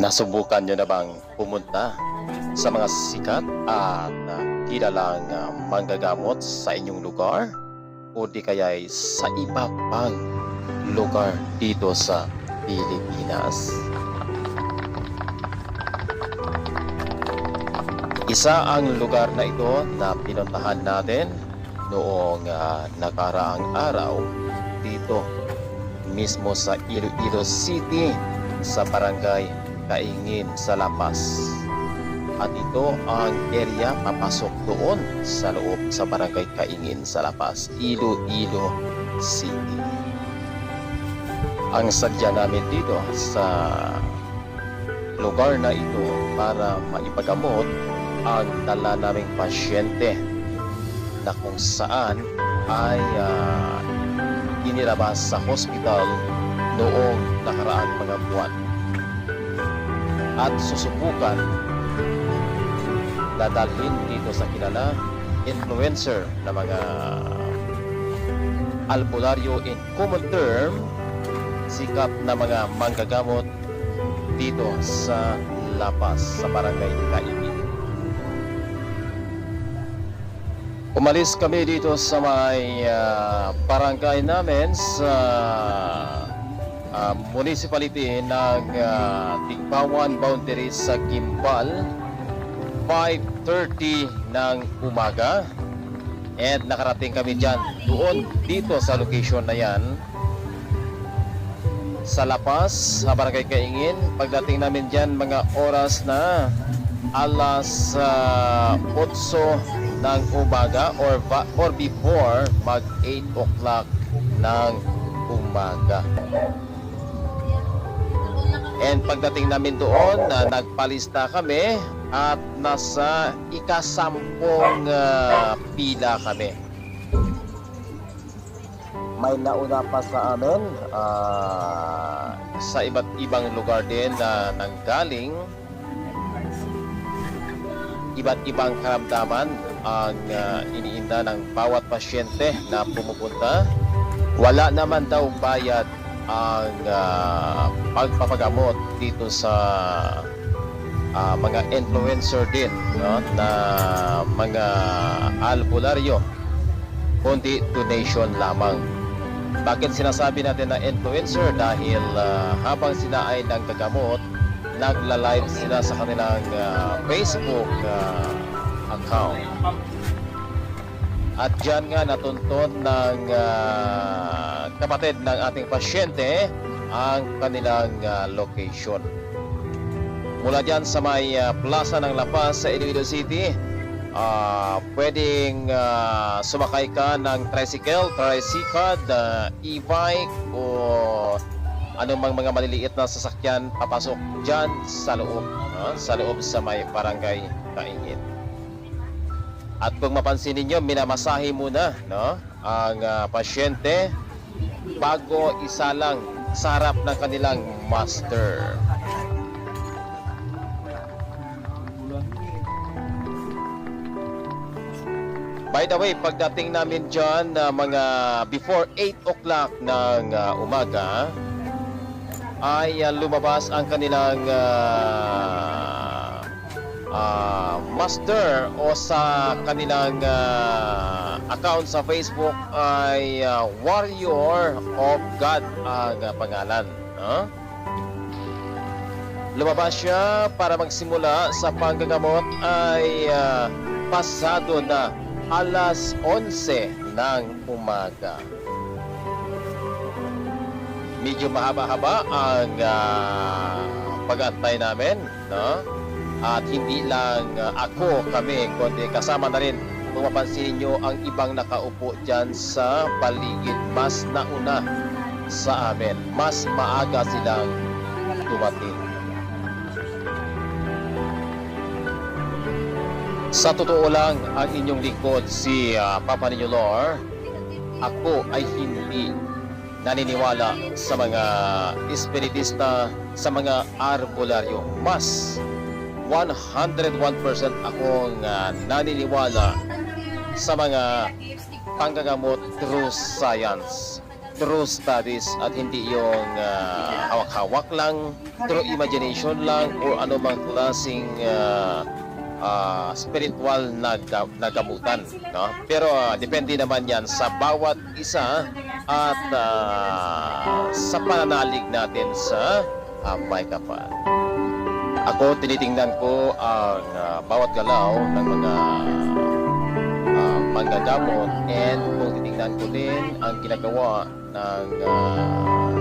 Nasubukan nyo na bang pumunta sa mga sikat at uh, kilalang uh, manggagamot sa inyong lugar? O di kaya'y sa iba pang lugar dito sa Pilipinas? Isa ang lugar na ito na pinuntahan natin noong uh, nakaraang araw dito mismo sa Iloilo City sa barangay Kaingin sa Lapas. At ito ang area papasok doon sa loob sa barangay Kaingin sa Lapas, Iloilo City. Ang sadya namin dito sa lugar na ito para maipagamot ang dala naming pasyente na kung saan ay uh, inilabas sa hospital noong nakaraang mga buwan at susubukan dadalhin dito sa kilala influencer na mga albularyo in common term sikat na mga manggagamot dito sa Lapas sa barangay Kaingin. Umalis kami dito sa may ah, barangay namin sa ah, municipality ng uh, boundary sa Gimbal 5.30 ng umaga and nakarating kami dyan doon dito sa location na yan sa Lapas, sa Barangay Kaingin pagdating namin dyan mga oras na alas uh, 8 ng umaga or, or before mag 8 o'clock ng umaga. And pagdating namin doon, na nagpalista kami at nasa ikasampung ah, pila kami. May nauna pa sa amin ah, sa iba't ibang lugar din na nanggaling iba't ibang karamdaman ang uh, iniinda ng bawat pasyente na pumupunta. Wala naman daw bayad ang uh, pagpapagamot dito sa uh, mga influencer din no, na mga albularyo kundi donation lamang. Bakit sinasabi natin na influencer? Dahil uh, habang sila ay naggagamot, nagla-live sila sa kanilang uh, Facebook uh, account. At dyan nga natuntun ng uh, kapatid ng ating pasyente ang kanilang uh, location. Mula dyan sa may uh, plaza ng La Paz sa Iloilo City, uh, pwedeng uh, sumakay ka ng tricycle, tricycad, uh, e-bike o anumang mga maliliit na sasakyan papasok dyan sa loob, no? sa loob sa may barangay Kaingin. At kung mapansin ninyo, minamasahe muna no? ang ah, pasyente bago isalang sa harap ng kanilang master. By the way, pagdating namin dyan na mga before 8 o'clock ng ah, umaga, ay ah, lumabas ang kanilang ah, ah, master o sa kanilang ah, account sa Facebook ay ah, Warrior of God ang ah, pangalan. no? Lumabas siya para magsimula sa panggagamot ay ah, pasado na alas 11 ng umaga medyo mahaba-haba ang ah, pag-antay namin, no? At hindi lang ah, ako, kami, kundi kasama na rin kung mapansin niyo ang ibang nakaupo dyan sa paligid mas nauna sa amin. Mas maaga silang dumating. Sa totoo lang, ang inyong lingkod si ah, Papa Ninyo Lord, ako ay hindi naniniwala sa mga espiritista, sa mga arbolaryo. Mas 101% akong ah, naniniwala sa mga panggagamot through science. true studies at hindi yung ah, hawak-hawak lang, true imagination lang, o anumang klaseng ah, ah, spiritual na, na gamutan. No? Pero ah, depende naman yan sa bawat isa at ah, sa pananalig natin sa uh, may kapal. Ako, tinitingnan ko ang ah, bawat galaw ng mga uh, manggagamot and kung titingnan ko din ang ginagawa ng ah,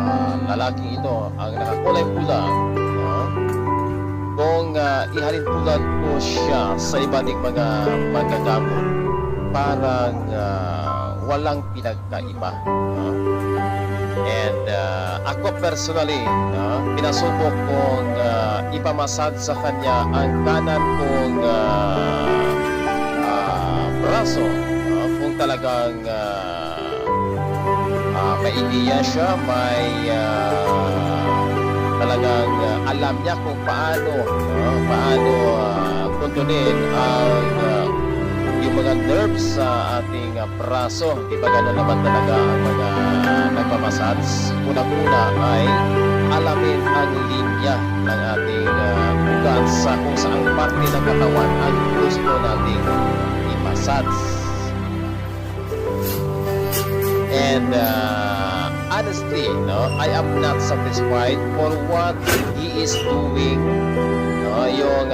ah, lalaking ito, ang nakakulay pula, no? kung uh, ihalin tulad ko siya sa iba ding mga manggagamot, parang ah, walang pinagkaiba. no? And uh, ako personally, no, pinasubok kong uh, ipamasad sa kanya ang kanan kong uh, ah, braso. no, kung talagang uh, ah, may ideya siya, may ah, talagang ah, alam niya kung paano, no, paano uh, kuntunin ang yung mga nerves sa ating uh, braso. Di ba gano'n naman talaga ang mga nagmamasage? Unang-una ay alamin ang linya ng ating uh, sa kung saan parte ng katawan ang gusto nating i-massage. And uh, honestly, no, I am not satisfied for what he is doing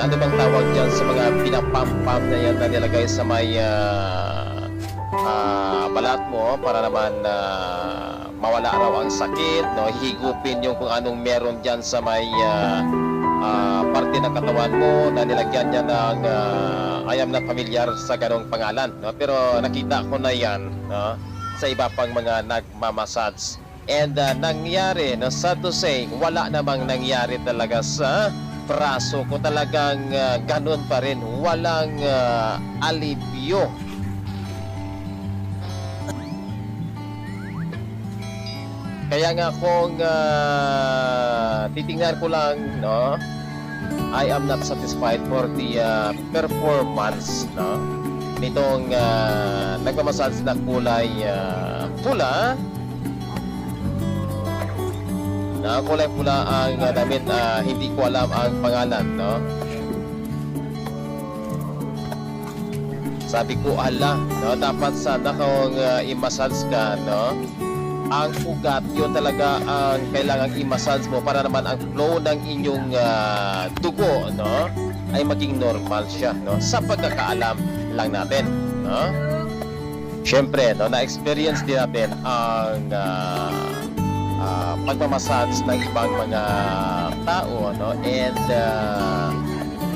ano bang tawag dyan sa mga pinapampam na yan na nilagay sa may ah, ah, balat mo para naman ah, mawala raw ang sakit, no? Higupin yung kung anong meron dyan sa may ah, ah, parte ng katawan mo na nilagyan niya ng ah, I am not familiar sa ganong pangalan, no? Pero nakita ko na yan, no? Sa iba pang mga nagmamassage. And ah, nangyari, no, sad to say, wala namang nangyari talaga sa braso ko talagang ah, ganun pa rin. Walang ah, alibyo. Kaya nga kung ah, titingnan ko lang no I am not satisfied for the ah, performance no nitong uh, nagmamassage na kulay ah, pula na kulay pula ang uh, damit ah, hindi ko alam ang pangalan no? Sabi ko ala no dapat sana kung uh, i-massage ka no? Ang ugat yun talaga ang kailangang i-massage mo para naman ang flow ng inyong ah, dugo no ay maging normal siya no? Sa pagkakaalam lang natin no? Siyempre, no, na-experience din natin ang ah, ah, pagmamassage ng ibang mga tao no and ah,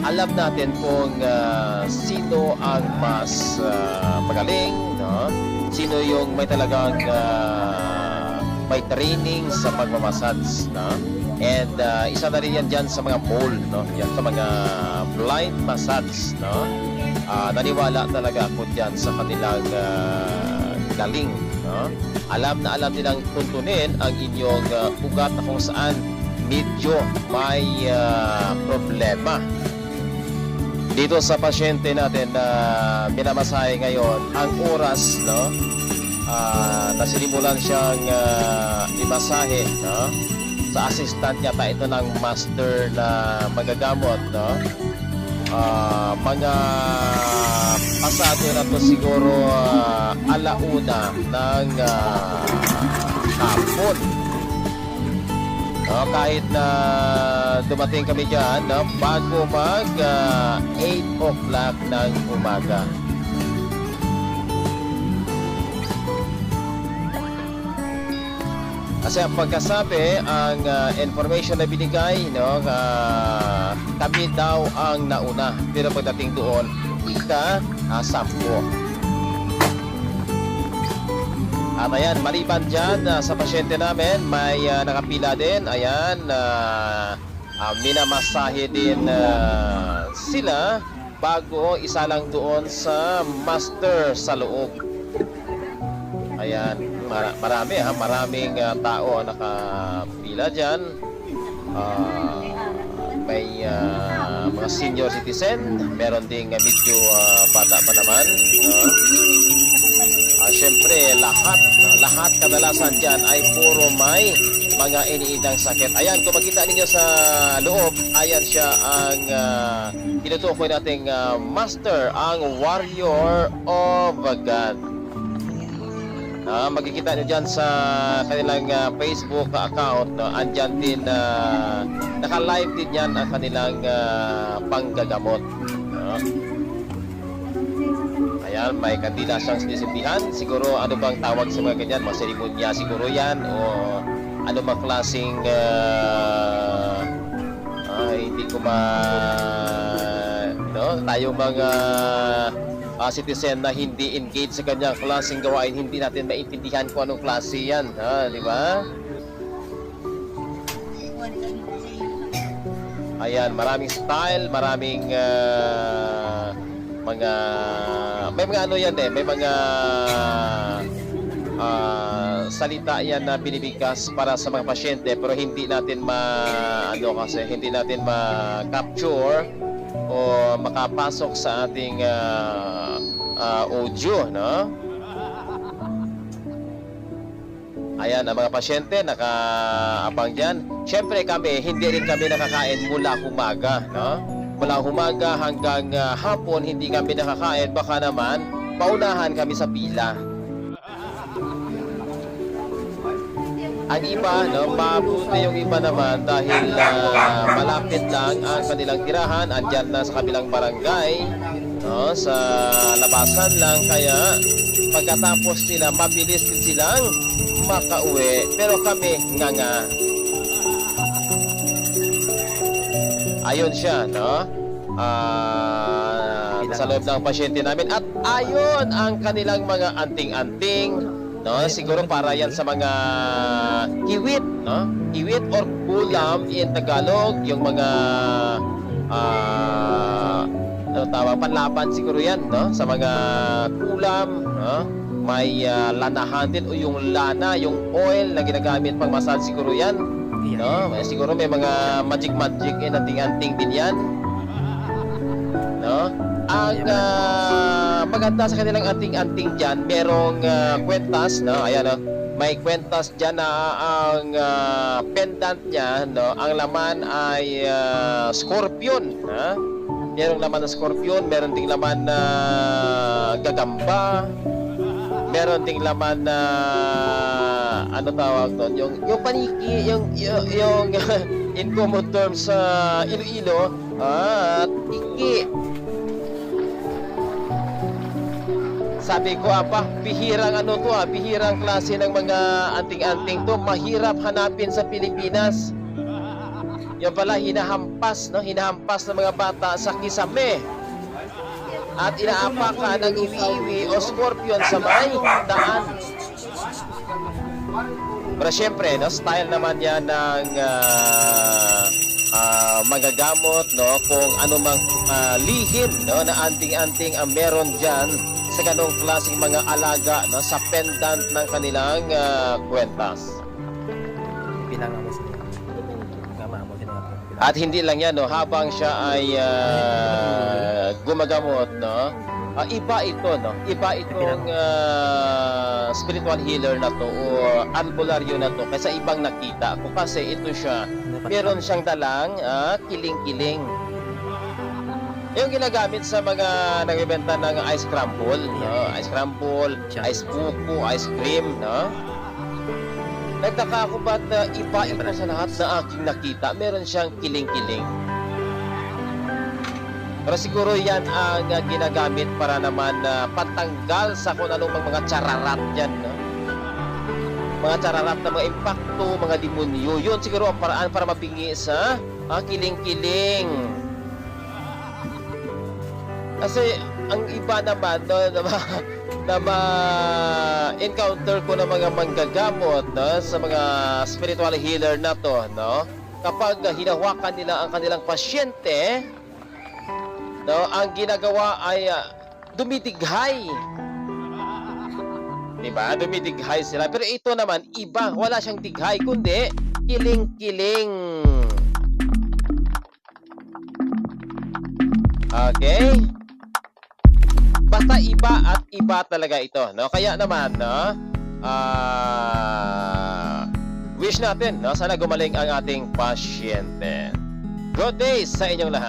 alam natin kung ah, sino ang mas ah, magaling no? Sino yung may talagang ah, may training sa pagmamassage no? And ah, isa na rin yan dyan sa mga mole no? Yan sa mga blind massage no? Ah, naniwala talaga ako dyan sa kanilang ah, galing no alam na alam nilang tuntunin ang inyong ah, ugat na kung saan medyo may ah, problema. Dito sa pasyente natin na minamasahe ngayon, ang oras, no, ah, na sinimulan siyang ah, imasahe, no, sa assistant yata ito ng master na magagamot, no, Ah, mga pasado na to siguro ah, alauna ng ah, hapon. No, kahit na dumating kami dyan no, bago mag ah, 8 o'clock ng umaga. Kasi ang pagkasabi, ang ah, information na binigay, no, ah, kami daw ang nauna. Pero pagdating doon, ika uh, sampo. At ayan, maliban dyan ah, sa pasyente namin, may ah, nakapila din. Ayan, uh, minamasahe din ah, sila bago isa lang doon sa master sa loob. Ayan, mara- marami ha, maraming ah, tao ang nakapila dyan. Ah, may ah, mga senior citizen, meron ding ah, medyo ah, bata pa naman. no? Ah, syempre, lahat, lahat kadalasan dyan ay puro may mga iniidang sakit. Ayan, kung makita ninyo sa loob, ayan siya ang uh, tinutukoy nating ah, master, ang warrior of God. Ah, makikita nyo dyan sa kanilang ah, Facebook account, no? andyan din, uh, naka-live din yan ang kanilang ah, panggagamot. no? Ayan, may kandila siyang sinisindihan. Siguro ano bang tawag sa mga ganyan? Mga seremonya siguro yan o ano bang klaseng ah, ah, hindi ko ma no, tayong mga ah, citizen na hindi engaged sa kanyang klaseng gawain, hindi natin maintindihan kung anong klase yan, ha, di ba? Ayan, maraming style, maraming ah, mga may mga ano yan eh, may mga ah, salita yan na binibigkas para sa mga pasyente pero hindi natin ma ano kasi hindi natin ma-capture o makapasok sa ating ah, ah, audio, no? Ayan, ang mga pasyente nakaabang dyan. Siyempre kami, hindi rin kami nakakain mula humaga, no? Mula humaga hanggang ah, hapon, hindi kami nakakain. Baka naman, paunahan kami sa pila. Ang iba, no, mabuti yung iba naman dahil ah, malapit lang ang kanilang tirahan, andyan na sa kabilang barangay, no, sa labasan lang, kaya pagkatapos nila, mabilis din silang makauwi. Pero kami, nga nga. Ayun siya, no? Ah, sa loob ng pasyente namin. At ayun ang kanilang mga anting-anting, no? Siguro para yan sa mga hiwit, no? Hiwit or kulam in Tagalog, yung mga ah ano tawag, panlaban siguro yan, no? Sa mga kulam, no? May ah, lanahan din o yung lana, yung oil na ginagamit pang massage siguro yan. No? May- Siguro may mga magic-magic and anting-anting din yan. No? Ang ah, maganda sa kanilang anting-anting dyan, merong ah, kwentas, no? Ayan, no? May kwentas dyan na ang ah, pendant niya, no? Ang laman ay ah, scorpion, ha? Merong laman na scorpion, meron ding laman na gagamba, meron ding laman na ano tawag doon yung yung paniki yung yung, yung in common terms sa Iloilo at iki sabi ko apa bihirang ano to ah bihirang klase ng mga anting-anting to. Mahirap hanapin sa Pilipinas. Yung pala hinahampas no? Hinahampas ng mga bata sa kisame. At inaapakan ng iwi-iwi o scorpion sa may daan. Pero syempre, no, style naman yan ng ah, ah, magagamot, no, kung ano mang ah, lihim, no, na anting-anting ang meron dyan sa ganong klaseng mga alaga, no, sa pendant ng kanilang ah, kwentas. Pinanga mo sila. Gama mo sila. At hindi lang yan, no, habang siya ay ah, gumagamot, no, ah, iba ito, no, iba itong ah, spiritual healer na to o albularyo na to kaysa ibang nakita ko kasi ito siya, meron siyang dalang ah, kiling-kiling. Yung ginagamit sa mga nagbebenta ng ice crumble, no? Ice crumble, ice buko, ice cream, no? Nagtaka ako ba't uh, iba ito sa lahat na aking nakita. Meron siyang kiling-kiling. Pero siguro yan ang uh, ginagamit para naman na patanggal sa kung anong mga chararat dyan, no? Mga chararat na mga impacto, mga demonyo. Yun siguro ang paraan para mapingi sa ah, kiling-kiling. Kasi ang iba naman, no, na, ma- na ma-encounter ko ng mga manggagamot no, sa mga spiritual healer na to, no? Kapag hinawakan nila ang kanilang pasyente, no, ang ginagawa ay ah, dumidighay. Diba? Dumidighay sila. Pero ito naman, iba. Wala siyang dighay, kundi kiling-kiling. Okay? Basta iba at iba talaga ito, no? Kaya naman, no? Ah, wish natin, no? Sana gumaling ang ating pasyente. Good day sa inyong lahat.